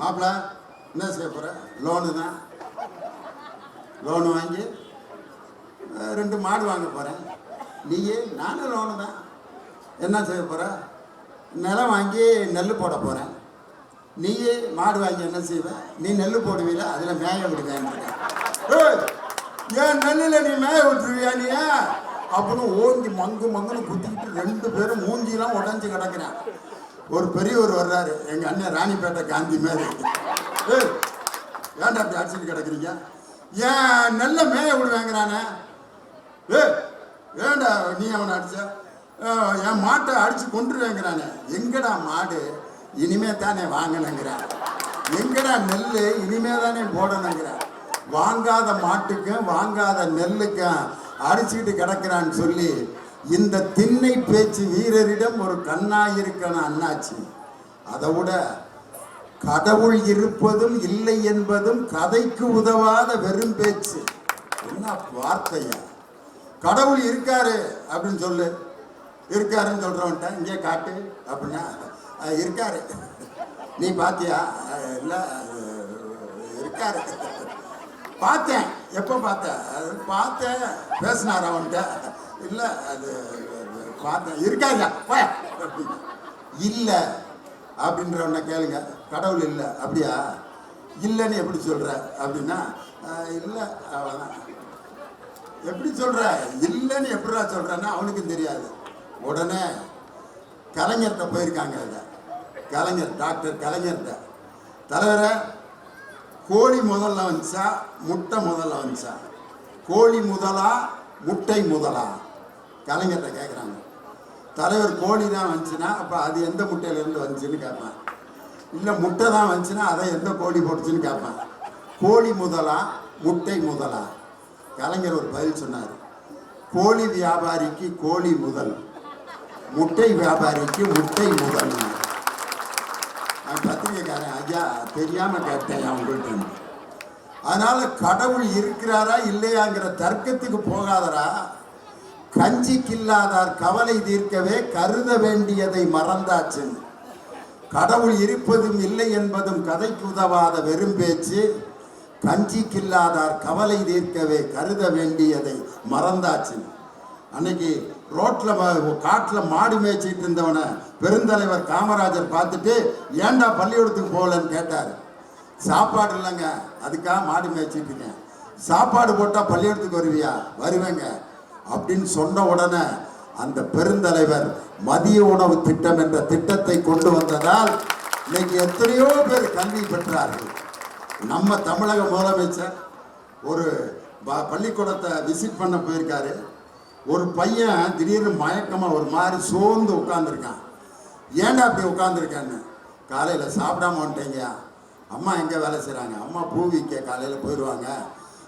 மாப்பிள்ள என்ன செய்ய போகிற லோனு தான் லோனு வாங்கி ரெண்டு மாடு வாங்க போகிறேன் நீயே நானும் லோனு தான். என்ன செய்ய போகிற நிலம் வாங்கி நெல் போட போகிறேன் நீயே மாடு வாங்கி என்ன செய்வ? நீ நெல் போடுவீல அதில் மேய விடுவேன் ஏன் நெல்லில் நீ மேய விட்டுருவியா நீ? அப்படின்னு ஓங்கி மங்கு மங்குன்னு குத்திக்கிட்டு ரெண்டு பேரும் மூஞ்சிலாம் உடஞ்சி கிடக்குறேன். ஒரு பெரியவர் வர்றாரு. எங்கள் அண்ணன் ராணிப்பேட்டை காந்தி மாதிரி. ஏன்டா அப்படி அடிச்சுட்டு கிடக்குறீங்க? ஏன் நல்ல மேய விடுவேங்கிறானே? ஏ ஏண்டா நீ அவனை அடிச்ச? என் மாட்டை அடிச்சு கொண்டுருவேங்கிறானே எங்கடா மாடு? இனிமே தானே வாங்கணுங்கிறான். எங்கடா நெல் இனிமே தானே போடணுங்கிறான். வாங்காத மாட்டுக்கும் வாங்காத நெல்லுக்கும் அடிச்சுக்கிட்டு கிடக்கிறான்னு சொல்லி இந்த திண்ணை பேச்சு வீரரிடம் ஒரு கண்ணாயிருக்கணும் அண்ணாச்சி. அதை விட கடவுள் இருப்பதும் இல்லை என்பதும் கதைக்கு உதவாத வெறும் பேச்சு. என்ன வார்த்தையா? கடவுள் இருக்காரு அப்படின்னு சொல்லு. இருக்காருன்னு சொல்றவன்ட்ட இங்கே காட்டு அப்படின்னா இருக்காரு. நீ பாத்தியா? இல்லை இருக்காரு. பார்த்தேன். எப்போ பார்த்தேன்? பார்த்தேன். பேசினார் அவன்கிட்ட? இல்லை அது பார்த்தேன் இருக்காங்க இல்லை அப்படின்றவன கேளுங்க. கடவுள் இல்லை அப்படியா? இல்லைன்னு எப்படி சொல்ற? அப்படின்னா இல்லை அவ்வளோதான் எப்படி சொல்ற? இல்லைன்னு எப்படிடா சொல்றேன்னா அவனுக்கும் தெரியாது. உடனே கலைஞர்கிட்ட போயிருக்காங்க இதை. கலைஞர் டாக்டர் கலைஞர்கிட்ட. தலைவரை கோழி முதல்ல வந்துச்சா? முட்டை முதல்ல வந்துச்சா? கோழி முதலா முட்டை முதலா? கலைஞர்கிட்ட கேட்குறாங்க தலைவர் கோழி தான் வந்துச்சுன்னா அப்போ அது எந்த முட்டையிலேருந்து வந்துச்சுன்னு கேட்பேன். இல்லை முட்டை தான் வந்துச்சுன்னா அதை எந்த கோழி போட்டுச்சுன்னு கேட்பேன். கோழி முதலா முட்டை முதலா? கலைஞர் ஒரு பதில் சொன்னார். கோழி வியாபாரிக்கு கோழி முதல். முட்டை வியாபாரிக்கு முட்டை முதல். நான் பத்திரிகைக்காரன் ஐயா தெரியாமல் கேட்டேன் அவங்கள்ட்ட அதனால் கடவுள் இருக்கிறாரா இல்லையாங்கிற தர்க்கத்துக்கு போகாதரா? கஞ்சிக்கில்லாதார் கவலை தீர்க்கவே கருத வேண்டியதை மறந்தாச்சு. கடவுள் இருப்பதும் இல்லை என்பதும் கதைக்கு உதவாத வெறும் பேச்சு. கஞ்சிக்கில்லாதார் கவலை தீர்க்கவே கருத வேண்டியதை மறந்தாச்சு. அன்னைக்கு ரோட்ல காட்டுல மாடு மேய்ச்சிட்டு இருந்தவனை பெருந்தலைவர் காமராஜர் பார்த்துட்டு ஏன்டா பள்ளிக்கூடத்துக்கு போகலன்னு கேட்டார். சாப்பாடு இல்லைங்க அதுக்காக மாடு மேய்ச்சிட்டு இருக்கேன். சாப்பாடு போட்டால் பள்ளிக்கூடத்துக்கு வருவியா? வருவேங்க. அப்படின்னு சொன்ன உடனே அந்த பெருந்தலைவர் மதிய உணவு திட்டம் என்ற திட்டத்தை கொண்டு வந்ததால் இன்னைக்கு எத்தனையோ பேர் கல்வி பெற்றார்கள். நம்ம தமிழக முதலமைச்சர் ஒரு ப- பள்ளிக்கூடத்தை விசிட் பண்ண போயிருக்காரு. ஒரு பையன் திடீர்னு மயக்கமாக ஒரு மாதிரி சோர்ந்து உட்காந்துருக்கான் ஏன்டா அப்படி உட்காந்துருக்கான்னு காலையில் சாப்பிடாம வந்துட்டீங்க. அம்மா எங்கே வேலை செய்கிறாங்க அம்மா பூ விற்க காலையில் போயிடுவாங்க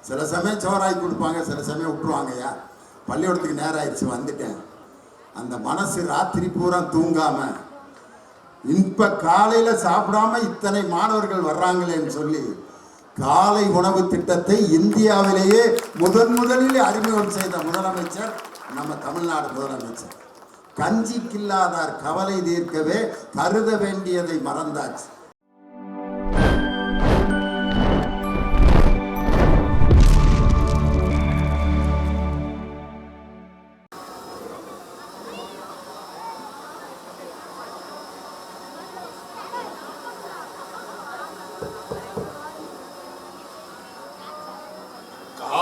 சில சமயம் சோறாக்கி கொடுப்பாங்க சில சமயம் விட்டுருவாங்கய்யா. பள்ளிக்கூடத்துக்கு நேரம் ஆயிடுச்சு வந்துட்டேன். அந்த மனசு ராத்திரி பூரா தூங்காமல் இப்ப காலையில சாப்பிடாம இத்தனை மாணவர்கள் வர்றாங்களேன்னு சொல்லி காலை உணவு திட்டத்தை இந்தியாவிலேயே முதன் முதலில் அறிமுகம் செய்த முதலமைச்சர் நம்ம தமிழ்நாடு முதலமைச்சர். கஞ்சிக்கில்லாதார் கவலை தீர்க்கவே கருத வேண்டியதை மறந்தாச்சு.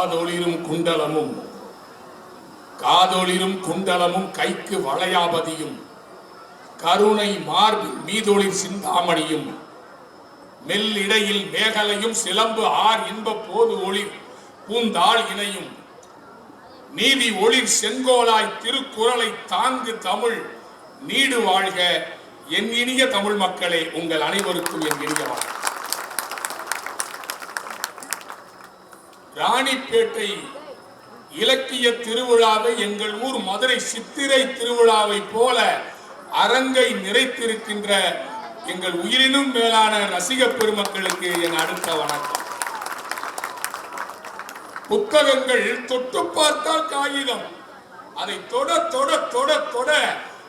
காதொளிரும் குண்டலமும் காதொளிரும் குண்டலமும் கைக்கு வளையாபதியும் கருணை மார்பில் மீதொளிர் சிந்தாமணியும் மெல்லிடையில் மேகலையும் சிலம்பு ஆர் இன்ப போது ஒளிர் பூந்தாள் இணையும் நீதி ஒளிர் செங்கோலாய் திருக்குறளை தாங்கு தமிழ் நீடு வாழ்க. என் இனிய தமிழ் மக்களே உங்கள் அனைவருக்கும் என் இனிய வணக்கம் ராணிப்பேட்டை இலக்கிய திருவிழாவை எங்கள் ஊர் மதுரை சித்திரை திருவிழாவை போல அரங்கை நிறைத்திருக்கின்ற எங்கள் உயிரினும் மேலான ரசிக பெருமக்களுக்கு என் அடுத்த வணக்கம். புத்தகங்கள் தொட்டு பார்த்தால் காகிதம். அதை தொட தொட தொட தொட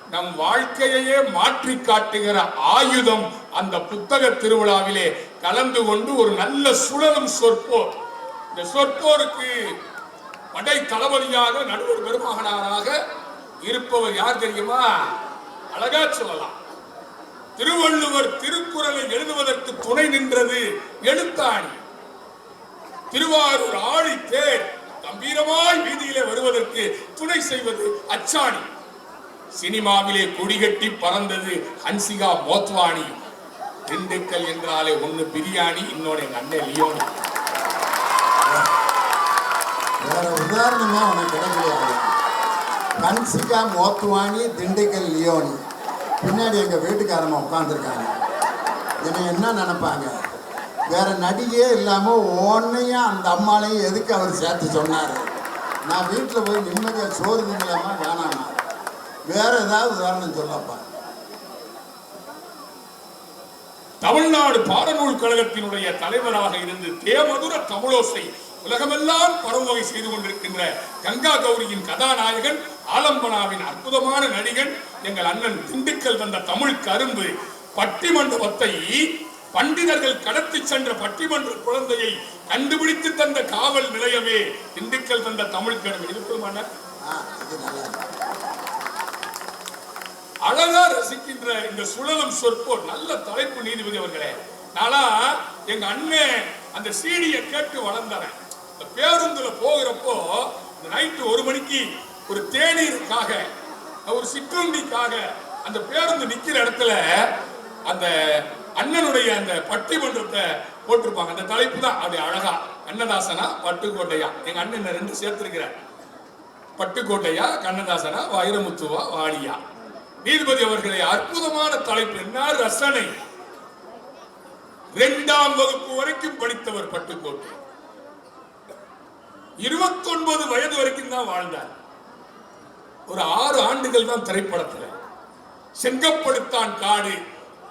நம் வாழ்க்கையையே மாற்றி காட்டுகிற ஆயுதம் அந்த புத்தக திருவிழாவிலே கலந்து கொண்டு ஒரு நல்ல சுழலும் சொற்போர் இந்த சொற்போருக்கு படை தளபதியாக நடுவர் பெருமகனாராக இருப்பவர் யார் தெரியுமா? அழகா சொல்லலாம். திருவள்ளுவர் திருக்குறளை எழுதுவதற்கு துணை நின்றது எழுத்தாணி. திருவாரூர் ஆழி தேர் கம்பீரமாய் வீதியிலே வருவதற்கு துணை செய்வது அச்சாணி. சினிமாவிலே கொடிகட்டி பறந்தது ஹன்சிகா மோத்வானி. திண்டுக்கல் என்றாலே ஒன்னு பிரியாணி இன்னொன்னு எங்க அண்ணன் லியோனி வேற உதாரணமே உனக்கு கிடைக்கலையா ஹன்சிகா மோத்துவானி திண்டுக்கல் லியோனி. பின்னாடி எங்கள் வீட்டுக்காரம்மா உட்காந்துருக்காங்க என்னை என்ன நினைப்பாங்க? வேற நடிகையே இல்லாமல் ஒன்னையும் அந்த அம்மாலையும் எதுக்கு அவர் சேர்த்து சொன்னார்? நான் வீட்டில் போய் நிம்மதியாக சோறு திங்கலாமா வேணாமா? வேற ஏதாவது உதாரணம் சொல்லப்பா. தமிழ்நாடு பாடநூல் கழகத்தினுடைய தலைவராக இருந்து தேமதுர தமிழோசை உலகமெல்லாம் பரவுவகை செய்து கொண்டிருக்கின்ற கங்கா கௌரியின் கதாநாயகன் ஆலம்பனாவின் அற்புதமான நடிகன் எங்கள் அண்ணன் திண்டுக்கல் தந்த தமிழ் கரும்பு பட்டிமண்டபத்தை பண்டிதர்கள் கடத்தி சென்ற பட்டிமன்ற குழந்தையை கண்டுபிடித்து தந்த காவல் நிலையமே திண்டுக்கல் தந்த தமிழ் கரும்பு. இருக்குமான. அழகா ரசிக்கின்ற இந்த சுழலும் சொற்போர் நல்ல தலைப்பு நீதிபதி அவர்களே. நானா எங்க அண்ணன் அந்த சீடியை கேட்டு வளர்ந்தவன். இந்த பேருந்துல போகிறப்போ இந்த நைட்டு ஒரு மணிக்கு ஒரு தேநீருக்காக ஒரு சிற்றுண்டிக்காக அந்த பேருந்து நிக்கிற இடத்துல அந்த அண்ணனுடைய அந்த பட்டிமன்றத்தை போட்டிருப்பாங்க. அந்த தலைப்பு தான் அது அழகா கண்ணதாசனா பட்டுக்கோட்டையா. எங்க அண்ணன் ரெண்டு சேர்த்திருக்கிறார். பட்டுக்கோட்டையா கண்ணதாசனா வைரமுத்துவா வாடியா. நீதிபதி அவர்களே அற்புதமான தலைப்பு என்ன ரசனை? இரண்டாம் வகுப்பு வரைக்கும் படித்தவர் பட்டுக்கோட்டை. இருபத்தொன்பது வயது வரைக்கும் தான் வாழ்ந்தார். ஒரு ஆறு ஆண்டுகள் தான் திரைப்படத்துல. செங்கப்படுத்தான் காடு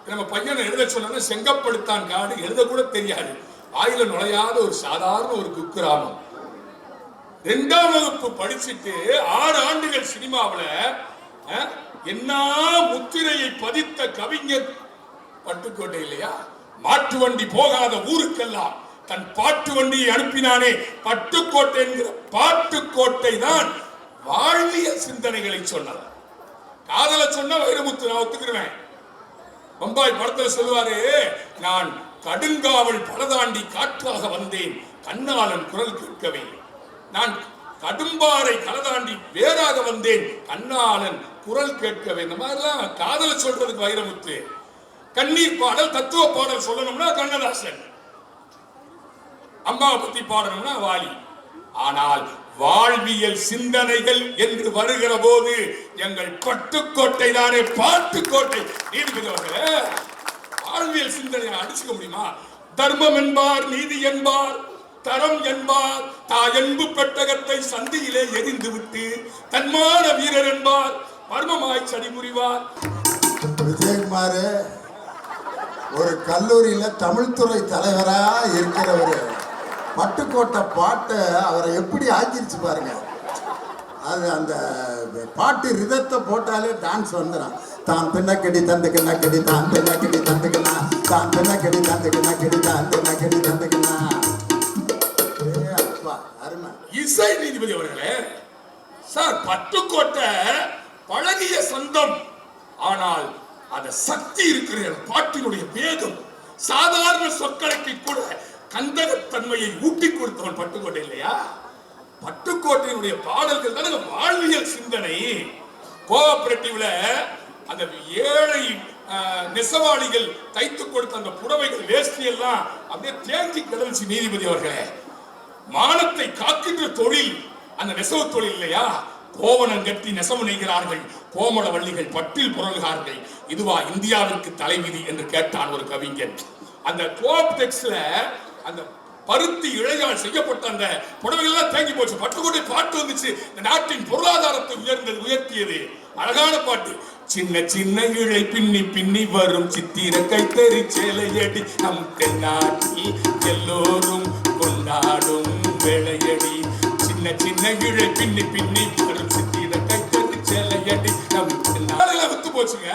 நம்ம பையனை எழுத சொன்னா செங்கப்படுத்தான் காடு எழுத கூட தெரியாது. ஆயில நுழையாத ஒரு சாதாரண ஒரு குக்கிராமம் ரெண்டாம் வகுப்பு படிச்சுட்டு ஆறு ஆண்டுகள் சினிமாவுல அஹ், என்ன முத்திரையை பதித்த கவிஞர் பட்டுக்கோட்டை இல்லையா? மாட்டு வண்டி போகாத ஊருக்கெல்லாம் தன் பாட்டு வண்டியை அனுப்பினானே பட்டுக்கோட்டை என்கிற பாட்டுக்கோட்டை தான் வாழ்விய சிந்தனைகளை சொன்னது காதல சொன்ன வைரமுத்து நான் ஒத்துக்கிடுவேன் பம்பாய் படத்தில் சொல்லுவாரு நான் கடுங்காவல் பலதாண்டி காற்றாக வந்தேன் கண்ணாளன் குரல் கேட்கவே. நான் கடும்பாறை கலதாண்டி வேறாக வந்தேன் கண்ணாளன் குரல் கேட்கவே. இந்த மாதிரிலாம் காதல சொல்றதுக்கு வைரமுத்து. கண்ணீர் பாடல் தத்துவ பாடல் சொல்லணும்னா கண்ணதாசன். அம்மாவை பத்தி பாடணும்னா வாலி. ஆனால் வாழ்வியல் சிந்தனைகள் என்று வருகிற போது எங்கள் பட்டுக்கோட்டை தானே பாட்டுக்கோட்டை. நீதிபதி அவர்களே வாழ்வியல் சிந்தனையை அடிச்சுக்க முடியுமா? தர்மம் என்பார் நீதி என்பார் தரம் என்பார் தாயன்பு பெட்டகத்தை சந்தியிலே எரிந்து விட்டு தன்மான வீரர் என்பார் மர்மமாய் சடி புரிவார். விஜயகுமார் ஒரு கல்லூரியில தமிழ்துறை தலைவரா இருக்கிறவர். பட்டுக்கோட்டை பாட்டை அவரை எப்படி ஆக்கிருச்சு பாருங்க. அது அந்த பாட்டு ரிதத்தை போட்டாலே டான்ஸ் வந்துடும் தான் பின்னக்கடி தந்துக்கண்ணா கடி தான் பின்னக்கடி தந்துக்கினா தான் பின்னக்கடி தந்துக்கண்ணா கடி தான் பின்னக்கடி தந்துக்கினா அப்பா அருமை. இசை நீதிபதி அவர்களே சார் பட்டுக்கோட்டை பழகிய சொந்தம். ஆனால் அந்த சக்தி இருக்கிற பாட்டினுடைய வேகம் சாதாரண சொற்களுக்கு கூட கந்தகத்தன்மையை ஊட்டி கொடுத்தவன் பட்டுக்கோட்டை இல்லையா? பட்டுக்கோட்டையினுடைய பாடல்கள் தான் அந்த வாழ்வியல் சிந்தனை. கோஆபரேட்டிவ்ல அந்த ஏழை நெசவாளிகள் தைத்து கொடுத்த அந்த புடவைகள் வேஷ்டி எல்லாம் அப்படியே தேங்கி கிடந்துச்சு நீதிபதி அவர்களே. மானத்தை காக்கின்ற தொழில் அந்த நெசவு தொழில் இல்லையா? கோவணம் கட்டி நெசவு நெய்கிறார்கள் கோமள வள்ளிகள் பட்டில் புரள்கிறார்கள். இதுவா இந்தியாவிற்கு தலைவிதி என்று கேட்டான் ஒரு கவிஞன். அந்த கோப்டெக்ஸ்ல அந்த பருத்தி இழையால் செய்யப்பட்ட அந்த புடவைகள் எல்லாம் தேங்கி போச்சு. பட்டுக்கோட்டை பாட்டு வந்துச்சு. இந்த நாட்டின் பொருளாதாரத்தை உயர்ந்தது உயர்த்தியது. அழகான பாட்டு. சின்ன சின்ன இழை பின்னி பின்னி வரும் சித்திர கைத்தறி சேலையடி. நம் தென்னாட்டில் எல்லோரும் கொண்டாடும் வேலையடி சின்ன சின்ன இழை பின்னி பின்னி வரும் சித்திர கைத்தறி சேலையடி. நம் தென்னாட்டில் வித்து போச்சுங்க.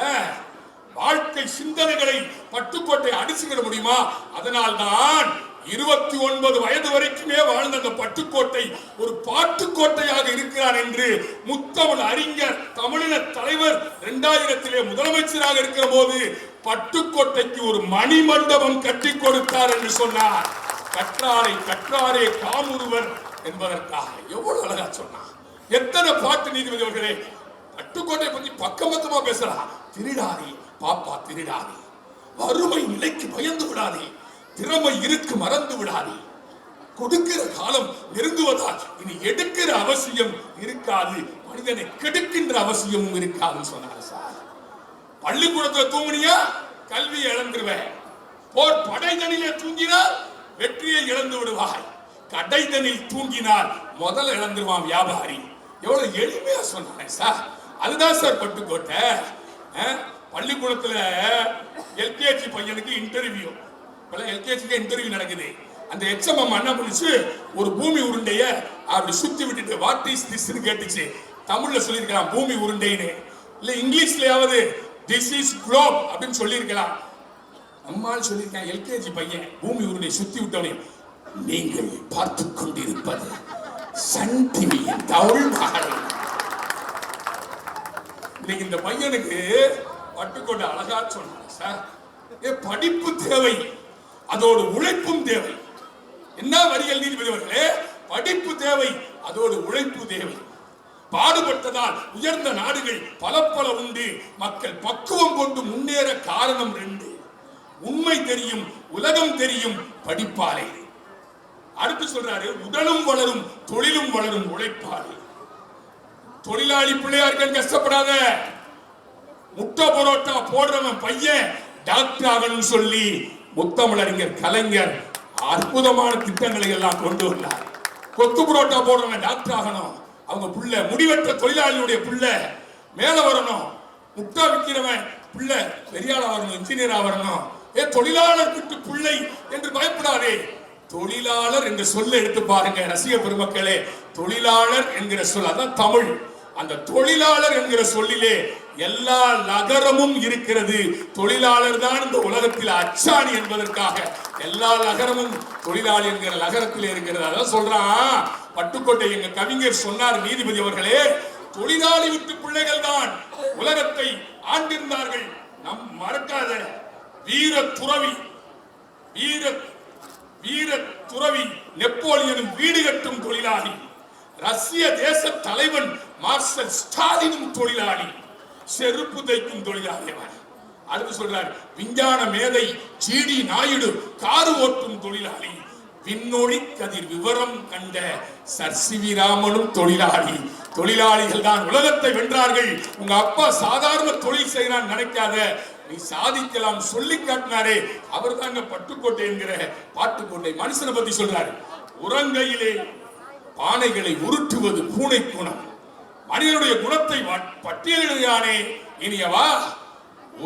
வாழ்க்கை சிந்தனைகளை பட்டுக்கோட்டை அடிச்சுக்கிட முடியுமா? அதனால்தான் இருபத்தி ஒன்பது வயது வரைக்குமே வாழ்ந்த அந்த பட்டுக்கோட்டை ஒரு பாட்டுக்கோட்டையாக இருக்கிறார் என்று முத்தமிழ் அறிஞர் தமிழின தலைவர் இரண்டாயிரத்திலே முதலமைச்சராக இருக்கிற போது பட்டுக்கோட்டைக்கு ஒரு மணி மண்டபம் கட்டி கொடுத்தார் என்று சொன்னார். கற்றாரை கற்றாரே காமுருவர் என்பதற்காக. எவ்வளவு அழகா சொன்னார் எத்தனை பாட்டு நீதிபதி அவர்களே? பட்டுக்கோட்டை பத்தி பக்கம் பக்கமா பேசலாம். திருடாதே பாப்பா திருடாதே. வறுமை நிலைக்கு பயந்து விடாதே. திறமை இருக்கு மறந்து விடாதே. கொடுக்கிற காலம் நெருங்குவதால் இனி எடுக்கிற அவசியம் இருக்காது. மனிதனை கெடுக்கின்ற அவசியமும் இருக்காதுன்னு சொன்னார் சார். பள்ளிக்கூடத்துல தூங்கினியா? கல்வியை இழந்துருவேன். போர் படைதனிலே தூங்கினால் வெற்றியை இழந்து விடுவாய். கடைதனில் தூங்கினால் முதல்ல இழந்துருவான் வியாபாரி. எவ்வளவு எளிமையா சொன்னானே சார். அதுதான் சார் பட்டுக்கோட்டை. பள்ளிக்கூடத்துல எல்கேஜி பையனுக்கு இன்டர்வியூ இப்பெல்லாம் எல்கேஜிக்கு இன்டர்வியூ நடக்குது. அந்த எச்எம்எம் அம்மா என்ன பண்ணுச்சு ஒரு பூமி உருண்டைய அப்படி சுத்தி விட்டுட்டு வாட் இஸ் திஸ்னு கேட்டுச்சு. தமிழ்ல சொல்லியிருக்கலாம் பூமி உருண்டைன்னு. இல்ல இங்கிலீஷ்லயாவது திஸ் இஸ் குளோப் அப்படின்னு சொல்லியிருக்கலாம். அம்மாள் சொல்லியிருக்கேன் எல்கேஜி பையன் பூமி உருண்டை சுத்தி விட்டவனே நீங்கள் பார்த்து கொண்டிருப்பது சன் டிவியின் தமிழ் மகளை இன்னைக்கு இந்த பையனுக்கு பட்டுக்கோட்டை அழகா சொன்னாங்க சார் ஏ படிப்பு தேவை. அதோடு உழைப்பும் தேவை. என்ன வரிகள் நீதிபதி படிப்பு தேவை அதோடு உழைப்பு தேவை. பாடுபட்டதால் உயர்ந்த நாடுகள் பல பல உண்டு. மக்கள் பக்குவம் கொண்டு முன்னேற காரணம் ரெண்டு. உண்மை தெரியும் உலகம் தெரியும் படிப்பாலே. அடுத்து சொல்றாரு உடலும் வளரும் தொழிலும் வளரும் உழைப்பாலே. தொழிலாளி பிள்ளையார்கள் கஷ்டப்படாத. முட்டை பரோட்டா போடுறவன் பையன் டாக்டர் ஆகணும் சொல்லி முத்தமிழறிஞர் கலைஞர் அற்புதமான திட்டங்களை எல்லாம் கொண்டு வந்தார். கொத்து புரோட்டா போடுறவன் டாக்டர் ஆகணும். அவங்க புள்ள முடிவற்ற தொழிலாளியுடைய புள்ள மேல வரணும். முட்டா விற்கிறவன் புள்ள பெரியாளா வரணும் இன்ஜினியரா வரணும். ஏ தொழிலாளர் கிட்டு பிள்ளை என்று பயப்படாதே. தொழிலாளர் என்ற சொல்ல எடுத்து பாருங்க ரசிக பெருமக்களே. தொழிலாளர் என்கிற சொல் அதான் தமிழ். அந்த தொழிலாளர் என்கிற சொல்லிலே எல்லா நகரமும் இருக்கிறது. தொழிலாளர் தான் இந்த உலகத்தில் அச்சாணி என்பதற்காக. எல்லா நகரமும் தொழிலாளி என்கிற நகரத்தில் இருக்கிறது. அதான் சொல்றான் பட்டுக்கோட்டை எங்க கவிஞர் சொன்னார் நீதிபதி அவர்களே தொழிலாளி விட்டு பிள்ளைகள் தான் உலகத்தை ஆண்டிருந்தார்கள். நம் மறக்காத வீர துறவி வீர வீர துறவி நெப்போலியனும் வீடு கட்டும் தொழிலாளி ரஷ்ய தேச தலைவன் மார்ஷல் ஸ்டாலினும் தொழிலாளி. செருப்பு தைக்கும் தொழிலாளி அடுத்து சொல்றார் விஞ்ஞான மேதை சீடி நாயுடு காரு ஓட்டும் தொழிலாளி. விண்ணொளி கதிர் விவரம் கண்ட சர் சிவி ராமனும் தொழிலாளி. தொழிலாளிகள் தான் உலகத்தை வென்றார்கள். உங்க அப்பா சாதாரண தொழில் செய்யறான் நினைக்காத. நீ சாதிக்கலாம் சொல்லி காட்டினாரே. அவர் தாங்க பட்டுக்கோட்டை என்கிற பாட்டுக்கோட்டை மனுஷனை பத்தி சொல்றாரு. உறங்கையிலே பானைகளை உருட்டுவது பூனை குணம் மனிதனுடைய குணத்தை பட்டியலிடுகிறானே. இனியவா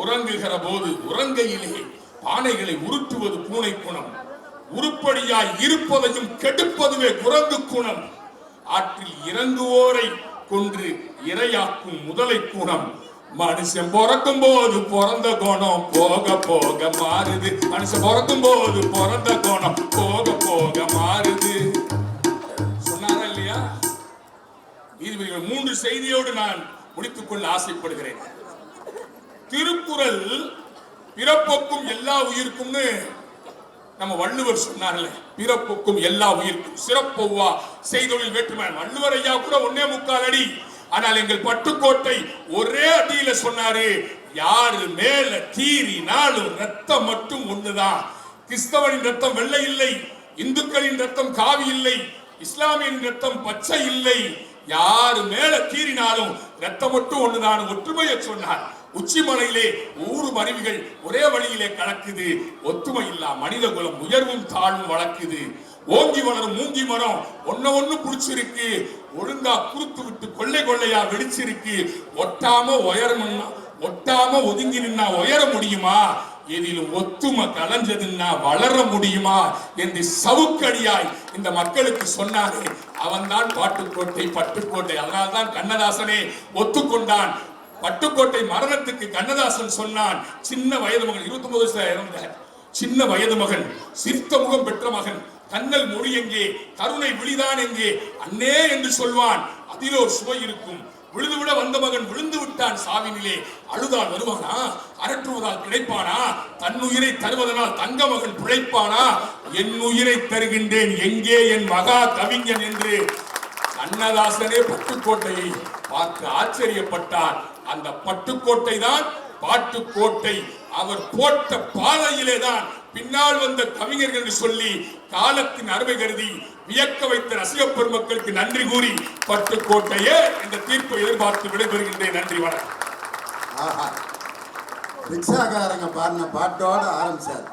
உறங்குகிற போது உறங்கையிலே பானைகளை உருட்டுவது பூனை குணம். உருப்படியாய் இருப்பதையும் கெடுப்பதுவே குரங்கு குணம். ஆற்றில் இறங்குவோரை கொன்று இரையாக்கும் முதலை குணம். மனுஷன் பிறக்கும் போது பிறந்த குணம். போக போக மாறுது. மனுஷன் பிறக்கும் போது பிறந்த குணம். போக போக மாறுது. நீதிபதிகள் மூன்று செய்தியோடு நான் முடித்துக் கொள்ள ஆசைப்படுகிறேன். திருக்குறள் பிறப்புக்கும் எல்லா உயிருக்கும்னு நம்ம வள்ளுவர் சொன்னார்ல பிறப்புக்கும் எல்லா உயிருக்கும். சிறப்பொவ்வா செய்தொழில் வேற்றுமை வள்ளுவர் ஐயா கூட ஒன்னே முக்கால் அடி. ஆனால் எங்கள் பட்டுக்கோட்டை ஒரே அடியில சொன்னாரு யாரு மேல கீறி ரத்தம் மட்டும் ஒண்ணுதான். கிறிஸ்தவனின் ரத்தம் வெள்ளை இல்லை இந்துக்களின் ரத்தம் காவி இல்லை இஸ்லாமியின் ரத்தம் பச்சை இல்லை யாரு மேல கீறினாலும் ரத்தம் மட்டும் ஒண்ணுதான் ஒற்றுமையை சொன்னார். உச்சிமலையிலே ஊறு மருவிகள் ஒரே வழியிலே கலக்குது. ஒத்துமை இல்லா மனித குலம் உயர்வும் தாழ்வும் வளர்க்குது. ஓங்கி வளரும் மூங்கி மரம் ஒன்ன ஒண்ணு புடிச்சிருக்கு. ஒழுங்கா குறுத்து விட்டு கொள்ளை கொள்ளையா வெடிச்சிருக்கு. ஒட்டாம உயரமுன்னா ஒட்டாம ஒதுங்கி நின்னா உயர முடியுமா? இதில் ஒத்துமை கலஞ்சதுன்னா வளர முடியுமா என்று சவுக்கடியாய் இந்த மக்களுக்கு சொன்னாரே. அவன்தான் பாட்டுக்கோட்டை பட்டுக்கோட்டை. அதனால்தான் கண்ணதாசனே ஒத்துக்கொண்டான். பட்டுக்கோட்டை மரணத்துக்கு கண்ணதாசன் சொன்னான் சின்ன வயது மகன் இருபத்தி ஒன்பது வயசுல இறந்த சின்ன வயது மகன் சிரித்த முகம் பெற்ற மகன் கண்ணல் மொழி எங்கே? கருணை விழிதான் எங்கே? அண்ணே என்று சொல்வான். அதில் ஒரு சுவை இருக்கும். விழுந்து விட வந்த மகன் விழுந்து விட்டான் சாவினிலே. அழுதான் வருவானா? அரற்றுவதால் கிடைப்பானா? தன் உயிரை தருவதனால் தங்க மகன் பிழைப்பானா? என் உயிரை தருகின்றேன் எங்கே என் மகா கவிஞன் என்று. கண்ணதாசனே பட்டுக்கோட்டையை பார்த்து ஆச்சரியப்பட்டார். அந்த பட்டுக்கோட்டை தான் பாட்டுக்கோட்டை. அவர் போட்ட பாதையிலே தான் பின்னால் வந்த கவிஞர்கள் என்று சொல்லி காலத்தின் அருமை கருதி வியக்க வைத்த ரசிக பெருமக்களுக்கு நன்றி கூறி பட்டுக்கோட்டையே இந்த தீர்ப்பை எதிர்பார்த்து விடைபெறுகின்றேன். நன்றி வணக்கம். ரிக்ஷாக்காரங்க பாடின பாட்டோட ஆரம்பிச்சார்.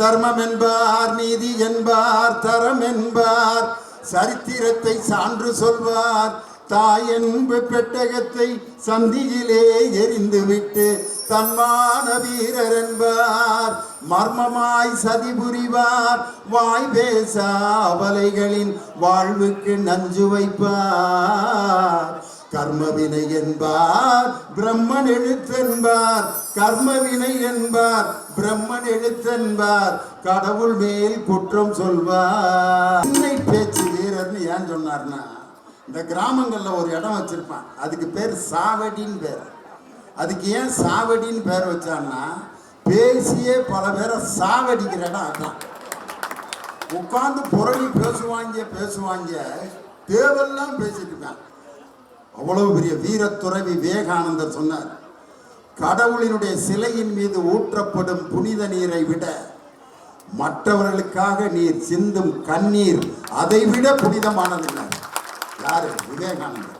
தர்மம் என்பார் நீதி என்பார் தரம் என்பார் சரித்திரத்தை சான்று சொல்வார். தாய் என்பு பெட்டகத்தை சந்தியிலே எரிந்துவிட்டு தன்மான வீரர் என்பார். மர்மமாய் சதி புரிவார் வாய் பேச அவலைகளின் வாழ்வுக்கு நஞ்சு வைப்பார். கர்மவினை என்பார் பிரம்மன் எழுத்தென்பார் கர்மவினை என்பார் பிரம்மன் எழுத்தென்பார் கடவுள் மேல் குற்றம் சொல்வார். என்னை பேச்சு வீரர்னு ஏன் சொன்னார்னா இந்த கிராமங்களில் ஒரு இடம் வச்சிருப்பான். அதுக்கு பேர் சாவடின்னு பேர். அதுக்கு ஏன் சாவடின்னு பேர் வச்சான்னா பேசியே பல பேரை சாவடிக்கிற இடம் அதான். உட்காந்து புரளி பேசுவாங்க பேசுவாங்க தேவெல்லாம் பேசிட்டு இருக்கான். அவ்வளவு பெரிய வீரத்துறவி விவேகானந்தர் சொன்னார் கடவுளினுடைய சிலையின் மீது ஊற்றப்படும் புனித நீரை விட மற்றவர்களுக்காக நீர் சிந்தும் கண்ணீர் அதை விட புனிதமானதில்லை. யாரு? விவேகானந்தர்.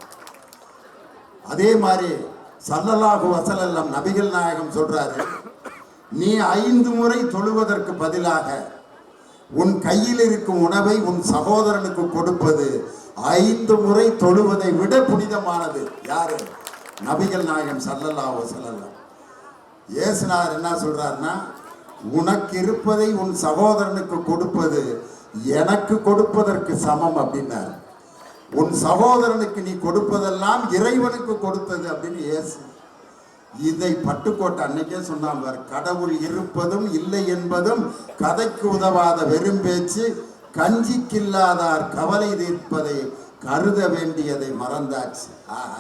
அதே மாதிரி சல்லல்லாஹு வசலல்லம் நபிகள் நாயகம் சொல்றாரு நீ ஐந்து முறை தொழுவதற்கு பதிலாக உன் கையில் இருக்கும் உணவை உன் சகோதரனுக்கு கொடுப்பது ஐந்து முறை தொழுவதை விட புனிதமானது. யாரு? நபிகள் நாயகம் சல்லல்லாஹு வஸல்லம். இயேசுனார் என்ன சொல்றாருன்னா உனக்கு இருப்பதை உன் சகோதரனுக்கு கொடுப்பது எனக்கு கொடுப்பதற்கு சமம் அப்படின்னார். உன் சகோதரனுக்கு நீ கொடுப்பதெல்லாம் இறைவனுக்கு கொடுத்தது அப்படின்னு ஏசு இதை பட்டுக்கோட்டை அன்னைக்கே சொன்னாங்க. கடவுள் இருப்பதும் இல்லை என்பதும் கதைக்கு உதவாத வெறும் பேச்சு கஞ்சிக்கில்லாதார் கவலை தீர்ப்பதை கருத வேண்டியதை மறந்தாச்சு. ஆஹா.